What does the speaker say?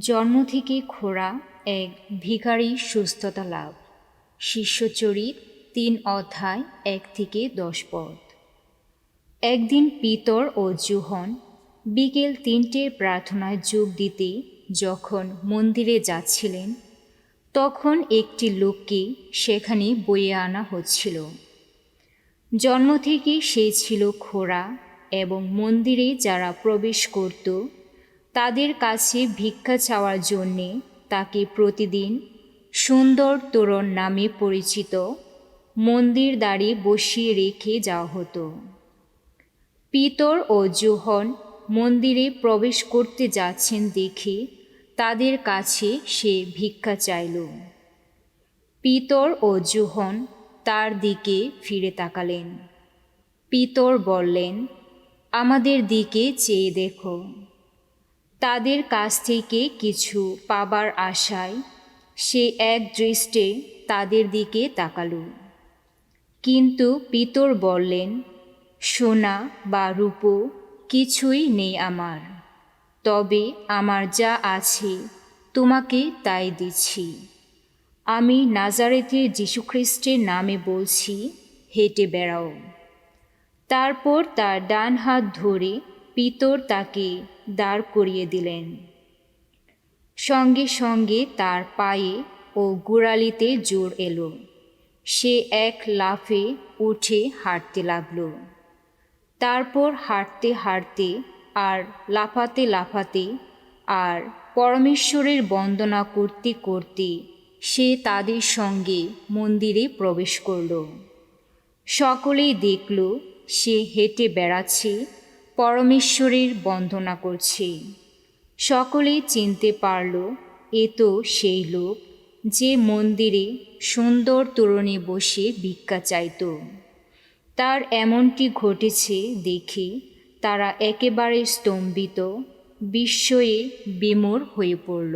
জন্ম থেকে খোড়া এক ভিখারি সুস্থতা লাভ। শিষ্যচরিত তিন অধ্যায় এক থেকে দশ পদ। একদিন পিতর ও জুহন বিকেল তিনটের প্রার্থনায় যোগ দিতে যখন মন্দিরে যাচ্ছিলেন, তখন একটি লোককে সেখানে বয়ে আনা হচ্ছিল। জন্ম থেকে সে ছিল খোড়া এবং মন্দিরে যারা প্রবেশ করত তাদের কাছে ভিক্ষা চাওয়ার জন্যে তাকে প্রতিদিন সুন্দর তোরণ নামে পরিচিত মন্দির দ্বারে বসিয়ে রেখে যাওয়া হতো। পিতর ও জোহন মন্দিরে প্রবেশ করতে যাচ্ছেন দেখে তাদের কাছে সে ভিক্ষা চাইল। পিতর ও জোহন তার দিকে ফিরে তাকালেন। পিতর বললেন, আমাদের দিকে চেয়ে দেখো। তাদের কাছ থেকে কিছু পাবার আশায় সে এক দৃষ্টে তাদের দিকে তাকালো। কিন্তু পিতর বললেন, সোনা বা রূপো কিছুই নেই আমার। তবে আমার যা আছে তোমাকে তাই দিচ্ছি। আমি নাজারেতের যীশুখ্রিস্টের নামে বলছি, হেঁটে বেড়াও। তারপর তার ডান হাত ধরে পিতর তাকে দাঁড় করিয়ে দিলেন। সঙ্গে সঙ্গে তার পায়ে ও গোড়ালিতে জোর এলো। সে এক লাফে উঠে হাঁটতে লাগল। তারপর হাঁটতে হাঁটতে আর লাফাতে লাফাতে আর পরমেশ্বরের বন্দনা করতে করতে সে তাদের সঙ্গে মন্দিরে প্রবেশ করল। সকলেই দেখল সে হেঁটে বেড়াচ্ছে পরমেশ্বরের বন্দনা করছে। সকলেই চিনতে পারল, এ তো সেই লোক, যে মন্দিরে সুন্দর তোরণে বসে ভিক্ষা চাইত। তার এমনটি ঘটেছে দেখে তারা একেবারে স্তম্ভিত, বিস্ময়ে বিমূর হয়ে পড়ল।